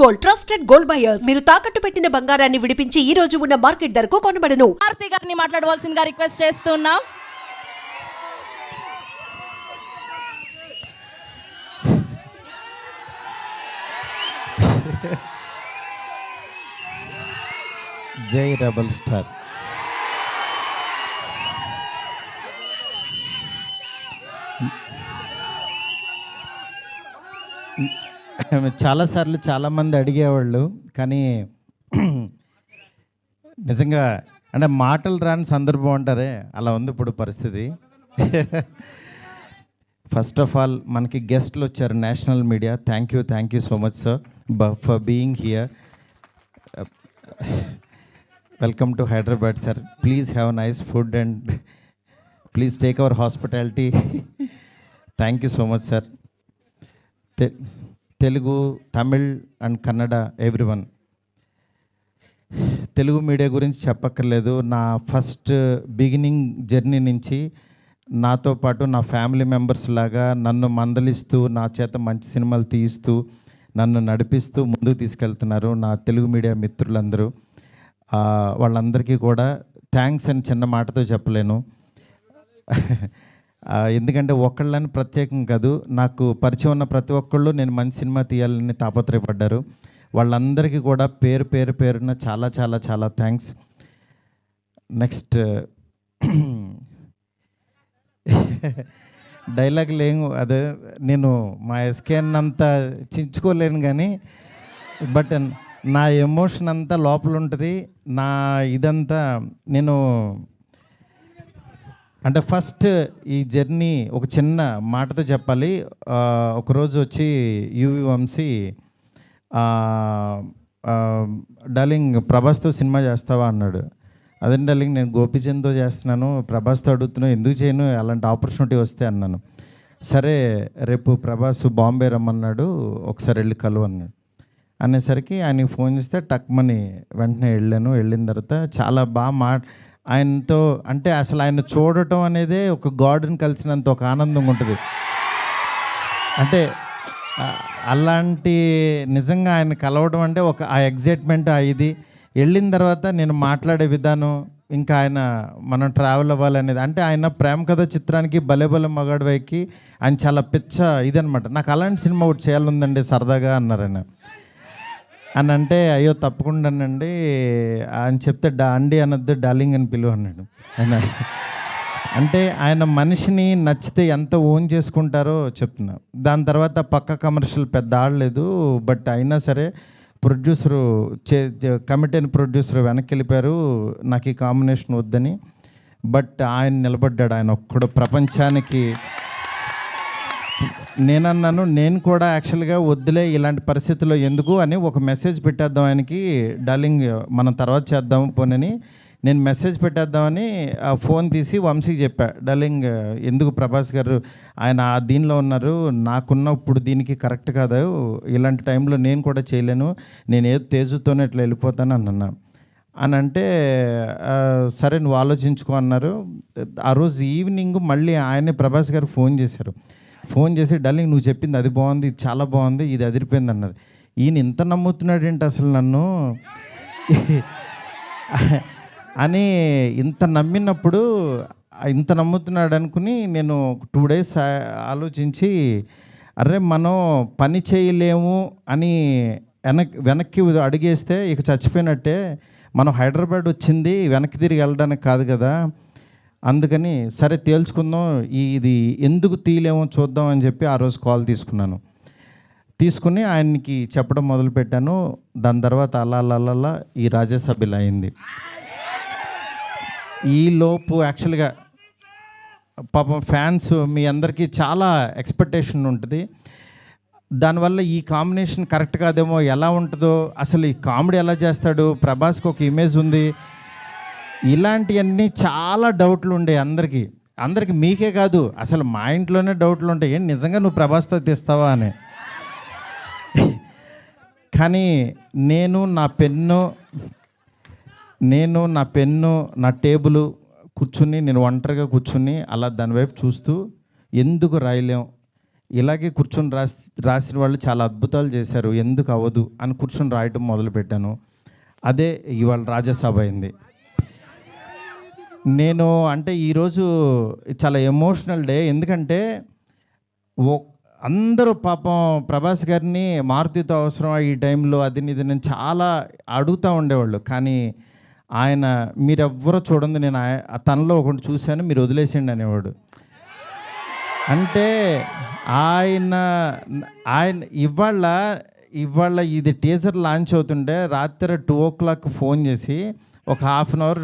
Gold trusted gold buyers మీరు తాకట్టు పెట్టిన బంగారాన్ని విడిపించి ఈ రోజు ఉన్న మార్కెట్ ధరకు కొనబడను. భారతి గారిని మాట్లాడవలసిందిగా రిక్వెస్ట్ చేస్తున్నాం. జై రెబల్ స్టార్. చాలాసార్లు చాలామంది అడిగేవాళ్ళు కానీ నిజంగా అంటే మాటలు రాని సందర్భం అంటారే అలా ఉంది ఇప్పుడు పరిస్థితి. ఫస్ట్ ఆఫ్ ఆల్ మనకి గెస్ట్లు వచ్చారు national media. Thank you thank you so much sir for being here welcome to Hyderabad sir please have nice food and please take our hospitality thank you so much sir Telugu Tamil and Kannada everyone Telugu media గురించి చెప్పక్కర్లేదు. నా first beginning journey నుంచి నాతో పాటు నా family members లాగా నన్ను మందలిస్తూ నా చేత మంచి సినిమాలు తీయిస్తూ నన్ను నడిపిస్తూ ముందుకు తీసుకెళ్తున్నారు నా తెలుగు మీడియా మిత్రులందరూ. వాళ్ళందరికీ కూడా థ్యాంక్స్ అని చిన్న మాటతో చెప్పలేను. ఎందుకంటే ఒకళ్ళని ప్రత్యేకం కాదు. నాకు పరిచయం ఉన్న ప్రతి ఒక్కళ్ళు నేను మంచి సినిమా తీయాలని తాపత్రయపడ్డారు. వాళ్ళందరికీ కూడా పేరు పేరు పేరున చాలా చాలా చాలా థ్యాంక్స్ నెక్స్ట్ డైలాగ్ లేము అదే నేను మా ఎస్కేన్ అంతా చించుకోలేను కానీ బట్ నా ఎమోషన్ అంతా లోపల ఉంటుంది. నా ఇదంతా నేను అంటే ఫస్ట్ ఈ జర్నీ ఒక చిన్న మాటతో చెప్పాలి. ఒకరోజు వచ్చి యువి వంశీ డార్లింగ్ ప్రభాస్తో సినిమా చేస్తావా అన్నాడు. అదే డార్లింగ్ నేను గోపిచంద్తో చేస్తున్నాను ప్రభాస్తో అడుగుతున్నాను ఎందుకు చేయను అలాంటి ఆపర్చునిటీ వస్తే అన్నాను. సరే రేపు ప్రభాస్ బాంబే రమ్మన్నాడు ఒకసారి వెళ్ళి కలువు అన్నాడు. అనేసరికి ఆయనకి ఫోన్ చేస్తే టక్మని వెంటనే వెళ్ళాను. వెళ్ళిన తర్వాత చాలా బాగా మా ఆయనతో అంటే అసలు ఆయన చూడటం అనేదే ఒక గాడ్ని కలిసినంత ఒక ఆనందంగా ఉంటుంది. అంటే అలాంటి నిజంగా ఆయన కలవడం అంటే ఒక ఆ ఎగ్జైట్మెంట్ ఆ ఇది. వెళ్ళిన తర్వాత నేను మాట్లాడే విధానం ఇంకా ఆయన మనం ట్రావెల్ అవ్వాలనేది. అంటే ఆయన ప్రేమ కథ చిత్రానికి భలే భలే మగాడు వైకి ఆయన చాలా పిచ్చ ఇదనమాట నాకు అలాంటి సినిమా ఒకటి చేయాలందండి సరదాగా అన్నారు ఆయన. అని అంటే అయ్యో తప్పకుండానండి అని చెప్తే డా అండి అనొద్దు డార్లింగ్ అని పిలువ అన్నాడు. ఆయన అంటే ఆయన మనిషిని నచ్చితే ఎంత ఓన్ చేసుకుంటారో చెప్తున్నా. దాని తర్వాత పక్క కమర్షియల్ పెద్ద ఆడలేదు బట్ అయినా సరే ప్రొడ్యూసరు చే కమిటీ కమిటీని ప్రొడ్యూసర్ వెనక్కి వెళ్ళిపోయారు. నాకు ఈ కాంబినేషన్ వద్దని. బట్ ఆయన నిలబడ్డాడు. ఆయన ఒక్కడు ప్రపంచానికి నేనన్నాను నేను కూడా యాక్చువల్గా వద్దులే ఇలాంటి పరిస్థితుల్లో ఎందుకు? అని ఒక మెసేజ్ పెట్టేద్దాం ఆయనకి డార్లింగ్ మనం తర్వాత చేద్దాం పోనని. నేను మెసేజ్ పెట్టేద్దామని ఆ ఫోన్ తీసి వంశీకి చెప్పా డార్లింగ్ ఎందుకు ప్రభాస్ గారు ఆయన ఆ దీనిలో ఉన్నారు? నాకున్న ఇప్పుడు దీనికి కరెక్ట్ కాదు. ఇలాంటి టైంలో నేను కూడా చేయలేను. నేను ఏదో తేజుతోనే ఇట్లా వెళ్ళిపోతాను అన్నా. అని అంటే సరే నువ్వు ఆలోచించుకో అన్నారు. ఆ రోజు ఈవినింగ్ మళ్ళీ ఆయనే ప్రభాస్ గారు ఫోన్ చేశారు. ఫోన్ చేసి డార్లింగ్ నువ్వు చెప్పింది అది బాగుంది ఇది చాలా బాగుంది ఇది అదిరిపోయింది అన్నది. ఈయన ఇంత నమ్ముతున్నాడు ఏంటి అసలు నన్ను? అని ఇంత నమ్మినప్పుడు ఇంత నమ్ముతున్నాడు అనుకుని నేను టూ డేస్ ఆలోచించి అరే మనం పని చేయలేము అని వెనక్ వెనక్కి అడిగేస్తే ఇక చచ్చిపోయినట్టే మనం హైదరాబాద్ వచ్చింది వెనక్కి తిరిగి వెళ్ళడానికి కాదు కదా అందుకని సరే తేల్చుకుందాం ఈ ఇది ఎందుకు తీయలేమో చూద్దాం అని చెప్పి ఆ రోజు కాల్ తీసుకున్నాను. తీసుకుని ఆయనకి చెప్పడం మొదలుపెట్టాను దాని తర్వాత అలా అలా ఈ రాజ్యసభ్యులు అయింది. ఈ లోపు యాక్చువల్గా పాపం ఫ్యాన్స్ మీ అందరికీ చాలా ఎక్స్పెక్టేషన్ ఉంటుంది. దానివల్ల ఈ కాంబినేషన్ కరెక్ట్ కాదేమో ఎలా ఉంటుందో అసలు ఈ కామెడీ ఎలా చేస్తాడు ప్రభాస్కి ఒక ఇమేజ్ ఉంది. ఇలాంటివన్నీ చాలా డౌట్లు ఉండే అందరికీ. అందరికి మీకే కాదు అసలు మా ఇంట్లోనే డౌట్లు ఉంటాయి. ఏంటి నిజంగా నువ్వు ప్రభాస్తో తీస్తావా అని. కానీ నేను నా పెన్ను నేను నా పెన్ను నా టేబుల్ కూర్చుని నేను ఒంటరిగా కూర్చుని అలా దాని వైపు చూస్తూ ఎందుకు రాయలేం? ఇలాగే కూర్చొని రాసి రాసిన వాళ్ళు చాలా అద్భుతాలు చేశారు. ఎందుకు అవ్వదు అని కూర్చొని రాయటం మొదలుపెట్టాను. అదే ఇవాళ రాజ్యసభ అయింది. నేను అంటే ఈరోజు చాలా ఎమోషనల్ డే ఎందుకంటే ఓ అందరూ పాపం ప్రభాస్ గారిని మారుతితో అవసరం ఈ టైంలో అది ఇది నేను చాలా అడుగుతూ ఉండేవాళ్ళు. కానీ ఆయన మీరెవ్వరూ చూడండి నేను తనలో ఒకటి చూశాను మీరు వదిలేసిండి అనేవాడు. అంటే ఆయన ఆయన ఇవాళ ఇవాళ ఇది టీజర్ లాంచ్ అవుతుంటే రాత్రి టూ ఓ క్లాక్ ఫోన్ చేసి ఒక హాఫ్ అన్ అవర్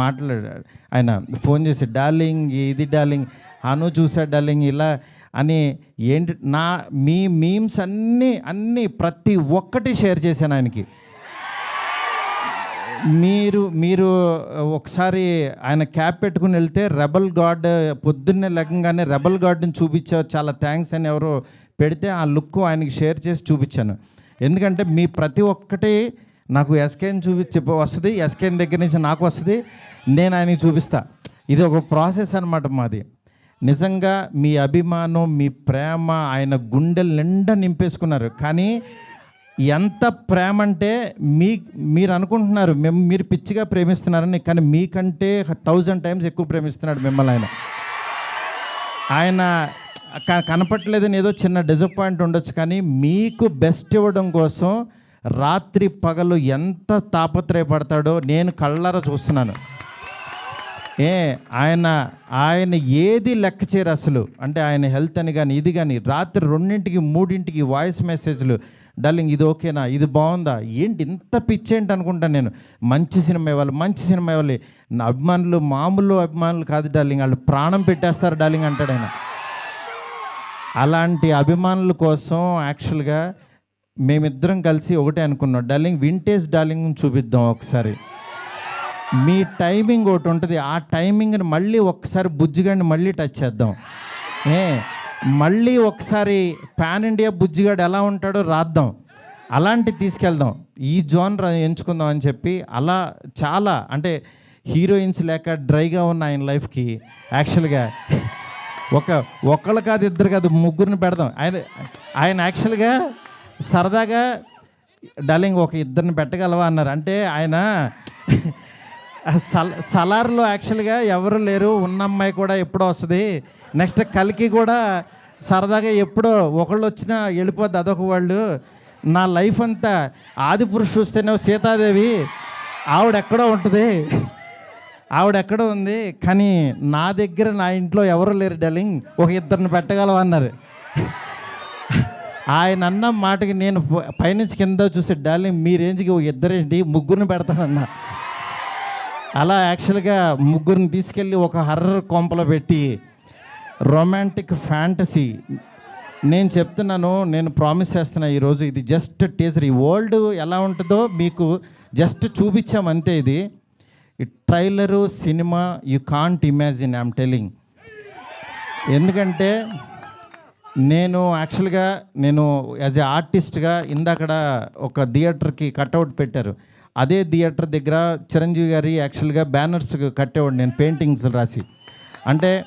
మాట్లాడాడు ఆయన ఫోన్ చేసి డార్లింగ్ ఇది డార్లింగ్? అను చూసాడు డార్లింగ్ ఇలా అని ఏంటి నా మీ మీమ్స్ అన్నీ అన్నీ ప్రతి ఒక్కటి షేర్ చేశాను ఆయనకి. మీరు మీరు ఒకసారి ఆయన క్యాప్ పెట్టుకుని వెళ్తే రెబల్ గాడ్ పొద్దున్నే లెక్కగానే రెబల్ గాడ్ని చూపించావు చాలా థ్యాంక్స్ అని ఎవరో పెడితే ఆ లుక్ ఆయనకి షేర్ చేసి చూపించాను. ఎందుకంటే మీ ప్రతి ఒక్కటి నాకు ఎస్కేని చూపించి వస్తుంది ఎస్కేన్ దగ్గర నుంచి నాకు వస్తుంది నేను ఆయనకి చూపిస్తా. ఇది ఒక ప్రాసెస్ అనమాట మాది. నిజంగా మీ అభిమానం మీ ప్రేమ ఆయన గుండెలు నిండా నింపేసుకున్నారు. కానీ ఎంత ప్రేమ అంటే మీ మీరు అనుకుంటున్నారు మేము మీరు పిచ్చిగా ప్రేమిస్తున్నారని కానీ మీకంటే థౌజండ్ టైమ్స్ ఎక్కువ ప్రేమిస్తున్నాడు మిమ్మల్ని ఆయన. ఆయన క- కనపట్లేదని ఏదో చిన్న డిసప్పాయింట్ ఉండొచ్చు కానీ మీకు బెస్ట్ ఇవ్వడం కోసం రాత్రి పగలు ఎంత తాపత్రయపడతాడో నేను కళ్ళారా చూస్తున్నాను. ఏ ఆయన ఆయన ఏది లెక్క చేయరు అసలు. అంటే ఆయన హెల్త్ అని కానీ ఇది కానీ రాత్రి రెండింటికి మూడింటికి వాయిస్ మెసేజ్లు డార్లింగ్ ఇది ఓకేనా? ఇది బాగుందా? ఏంటి ఇంత పిచ్చి ఏంటి అనుకుంటాను నేను. మంచి సినిమా ఇవ్వాలి మంచి సినిమా ఇవ్వాలి. నా అభిమానులు మామూలు అభిమానులు కాదు డార్లింగ్. వాళ్ళు ప్రాణం పెట్టేస్తారు డార్లింగ్ అంటాడు ఆయన. అలాంటి అభిమానుల కోసం యాక్చువల్గా మేమిద్దరం కలిసి ఒకటే అనుకున్నాం. డార్లింగ్ వింటేజ్ డార్లింగ్ చూపిద్దాం ఒకసారి. మీ టైమింగ్ ఒకటి ఉంటుంది. ఆ టైమింగ్ని మళ్ళీ ఒకసారి బుజ్జిగాడిని మళ్ళీ టచ్ చేద్దాం. ఏ మళ్ళీ ఒకసారి పాన్ ఇండియా బుజ్జిగాడు ఎలా ఉంటాడో రాద్దాం. అలాంటి తీసుకెళ్దాం. ఈ జోన్ ఎంచుకుందాం అని చెప్పి అలా చాలా అంటే హీరోయిన్స్ లేక డ్రైగా ఉన్న ఆయన లైఫ్కి యాక్చువల్గా ఒక ఒకళ్ళు కాదు ఇద్దరు కాదు ముగ్గురిని పెడదాం. ఆయన ఆయన యాక్చువల్గా సరదాగా డార్లింగ్ ఒక ఇద్దరిని పెట్టగలవా? అన్నారు. అంటే ఆయన సల్ సలార్లో యాక్చువల్గా ఎవరు లేరు ఉన్న అమ్మాయి కూడా ఎప్పుడో వస్తుంది. నెక్స్ట్ కలికి కూడా సరదాగా ఎప్పుడో ఒకళ్ళు వచ్చినా వెళ్ళిపోద్ది అదొక వాళ్ళు. నా లైఫ్ అంతా ఆది పురుషు చూస్తేనే సీతాదేవి ఆవిడ ఎక్కడో ఉంటుంది. ఆవిడ ఎక్కడో ఉంది కానీ నా దగ్గర నా ఇంట్లో ఎవరు లేరు డార్లింగ్ ఒక ఇద్దరిని పెట్టగలవా? అన్నారు. ఆయన అన్న మాటకి నేను ప- పైనుంచి కింద చూసి డార్లింగ్ మీ రేంజ్కి ఒక ఇద్దరేంటి? ముగ్గురిని పెడతానన్నా. అలా యాక్చువల్గా ముగ్గురిని తీసుకెళ్ళి ఒక హర్రర్ కొంపలో పెట్టి రొమాంటిక్ ఫ్యాంటసీ. నేను చెప్తున్నాను నేను ప్రామిస్ చేస్తున్నా ఈరోజు ఇది జస్ట్ టీజర్. ఈ వరల్డ్ ఎలా ఉంటుందో మీకు జస్ట్ చూపించామంతే ఇది trailer cinema you can't imagine I'm telling ఎందుకంటే నేను యాక్చువల్గా నేను యాజ్ ఏ ఆర్టిస్ట్గా ఇందాకడ ఒక థియేటర్కి కట్అవుట్ పెట్టారు. అదే థియేటర్ దగ్గర చిరంజీవి గారి యాక్చువల్గా బ్యానర్స్ కట్టేవాడు నేను పెయింటింగ్స్ రాసి. అంటే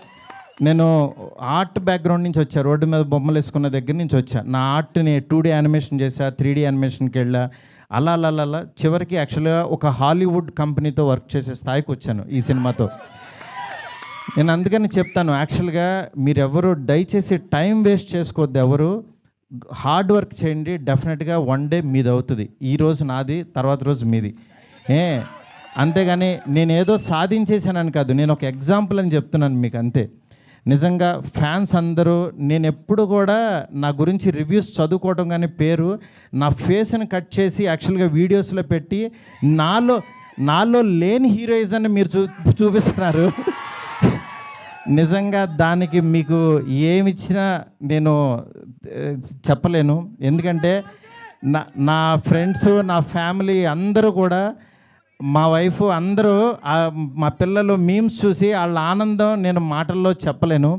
నేను ఆర్ట్ బ్యాక్గ్రౌండ్ నుంచి వచ్చా రోడ్డు మీద బొమ్మలు వేసుకున్న దగ్గర నుంచి వచ్చా. నా ఆర్ట్ని టూ డీ యానిమేషన్ చేశా త్రీ డీ యానిమేషన్కి వెళ్ళా. అలా అలా అలా అలా చివరికి యాక్చువల్గా ఒక హాలీవుడ్ కంపెనీతో వర్క్ చేసే స్థాయికి వచ్చాను ఈ సినిమాతో. నేను అందుకని చెప్తాను యాక్చువల్గా మీరెవరు దయచేసి టైం వేస్ట్ చేసుకోవద్దు ఎవరు. హార్డ్ వర్క్ చేయండి డెఫినెట్గా వన్ డే మీది అవుతుంది. ఈ రోజు నాది తర్వాత రోజు మీది. ఏ అంతేగాని నేను ఏదో సాధించేసానని కాదు నేను ఒక ఎగ్జాంపుల్ అని చెప్తున్నాను మీకు అంతే. నిజంగా ఫ్యాన్స్ అందరూ నేను ఎప్పుడు కూడా నా గురించి రివ్యూస్ చదువుకోవడం కానీ పేరు నా ఫేస్ని కట్ చేసి యాక్చువల్గా వీడియోస్లో పెట్టి నాలో నాలో లేని హీరోయిజాన్ని మీరు చూ చూపిస్తున్నారు. నిజంగా దానికి మీకు ఏమిచ్చినా నేను చెప్పలేను. ఎందుకంటే నా నా ఫ్రెండ్స్ నా ఫ్యామిలీ అందరూ కూడా మా వైఫ్ అందరూ మా పిల్లలు మీమ్స్ చూసి వాళ్ళ ఆనందం నేను మాటల్లో చెప్పలేను.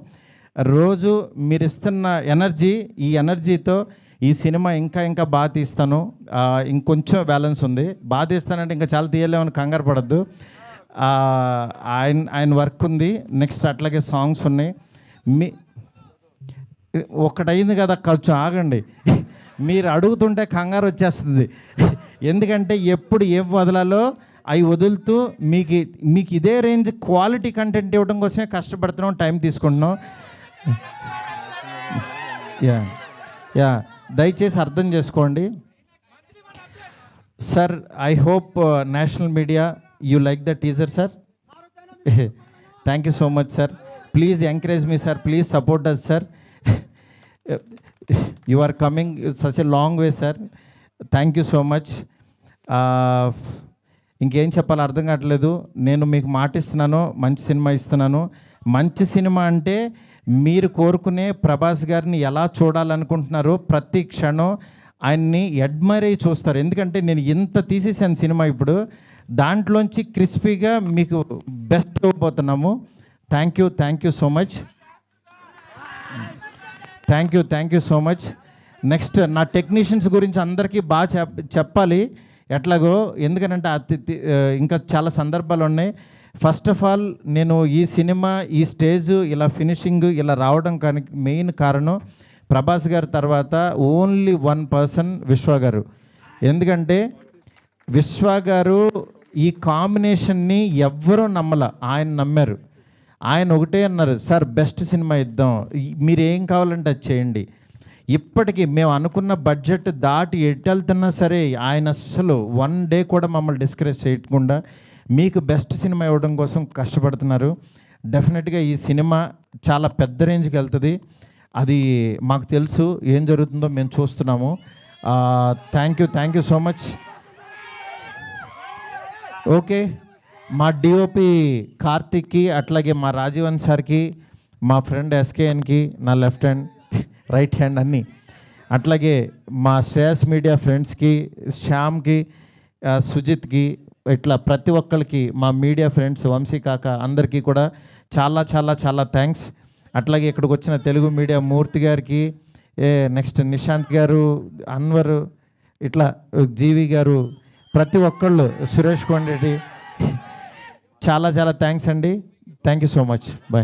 రోజు మీరు ఇస్తున్న ఎనర్జీ ఈ ఎనర్జీతో ఈ సినిమా ఇంకా ఇంకా బాగా తీస్తాను. ఇంకొంచెం బ్యాలెన్స్ ఉంది. బాగా తీస్తానంటే ఇంకా చాలా తీయలేమని కంగారు పడద్దు. ఆయన ఆయన వర్క్ ఉంది. నెక్స్ట్ అట్లాగే సాంగ్స్ ఉన్నాయి. మీ ఒకటైంది కదా కొంచెం ఆగండి. మీరు అడుగుతుంటే కంగారు వచ్చేస్తుంది. ఎందుకంటే ఎప్పుడు ఏం వదలాలో అవి వదులుతూ మీకు మీకు ఇదే రేంజ్ క్వాలిటీ కంటెంట్ ఇవ్వడం కోసమే కష్టపడుతున్నాం టైం తీసుకుంటున్నాం. యా యా దయచేసి అర్థం చేసుకోండి. Sir I hope national media you like the teaser sir thank you so much sir please encourage me sir please support us sir you are coming such a long way sir thank you so much ఇంకేం చెప్పాలో అర్థం కావట్లేదు. నేను మీకు మాట ఇస్తున్నాను మంచి cinema ఇస్తున్నాను. మంచి సినిమా అంటే మీరు కోరుకునే ప్రభాస్ గారిని ఎలా చూడాలనుకుంటున్నారో ప్రతి క్షణం ఆయన్ని అడ్మైర్ అయ్యి చూస్తారు. ఎందుకంటే నేను ఇంత తీసేసాను సినిమా ఇప్పుడు. దాంట్లోంచి క్రిస్పీగా మీకు best ఇవ్వబోతున్నాము. Thank you thank you so much thank you thank you so much next నా టెక్నీషియన్స్ గురించి అందరికీ బాగా చెప్ చెప్పాలి. ఎట్లాగో ఎందుకనంటే అతి ఇంకా చాలా సందర్భాలు ఉన్నాయి. ఫస్ట్ ఆఫ్ ఆల్ నేను ఈ సినిమా ఈ స్టేజ్ ఇలా ఫినిషింగ్ ఇలా రావడం కానీ మెయిన్ కారణం ప్రభాస్ గారి తర్వాత ఓన్లీ వన్ పర్సన్ విశ్వ గారు. ఎందుకంటే విశ్వ గారు ఈ కాంబినేషన్ని ఎవ్వరూ నమ్మల. ఆయన నమ్మారు. ఆయన ఒకటే అన్నారు సార్ బెస్ట్ సినిమా ఇద్దాం. మీరు ఏం కావాలంటే అది చేయండి. ఇప్పటికీ మేము అనుకున్న బడ్జెట్ దాటి ఎటు వెళ్తున్నా సరే ఆయన అస్సలు వన్ డే కూడా మమ్మల్ని డిస్కరేజ్ చేయకుండా మీకు బెస్ట్ సినిమా ఇవ్వడం కోసం కష్టపడుతున్నారు. డెఫినెట్గా ఈ సినిమా చాలా పెద్ద రేంజ్కి వెళ్తుంది. అది మాకు తెలుసు ఏం జరుగుతుందో మేము చూస్తున్నాము. Thank you thank you so much. Okay. మా డిఓపి కార్తిక్కి అట్లాగే మా రాజీవన్ సార్కి మా ఫ్రెండ్ ఎస్కేఎన్కి నా లెఫ్ట్ హ్యాండ్ రైట్ హ్యాండ్ అన్నీ. అట్లాగే మా శ్రేయస్ మీడియా ఫ్రెండ్స్కి శ్యామ్కి సుజిత్కి ఇట్లా ప్రతి ఒక్కరికి మా మీడియా ఫ్రెండ్స్ వంశీ కాక అందరికీ కూడా చాలా చాలా చాలా థ్యాంక్స్. అట్లాగే ఇక్కడికి వచ్చిన తెలుగు మీడియా మూర్తి గారికి ఏ నెక్స్ట్ నిశాంత్ గారు అన్వర్ ఇట్లా జీవి గారు ప్రతి ఒక్కళ్ళు సురేష్ కొండరెడ్డి చాలా చాలా థ్యాంక్స్ అండి. Thank you so much bye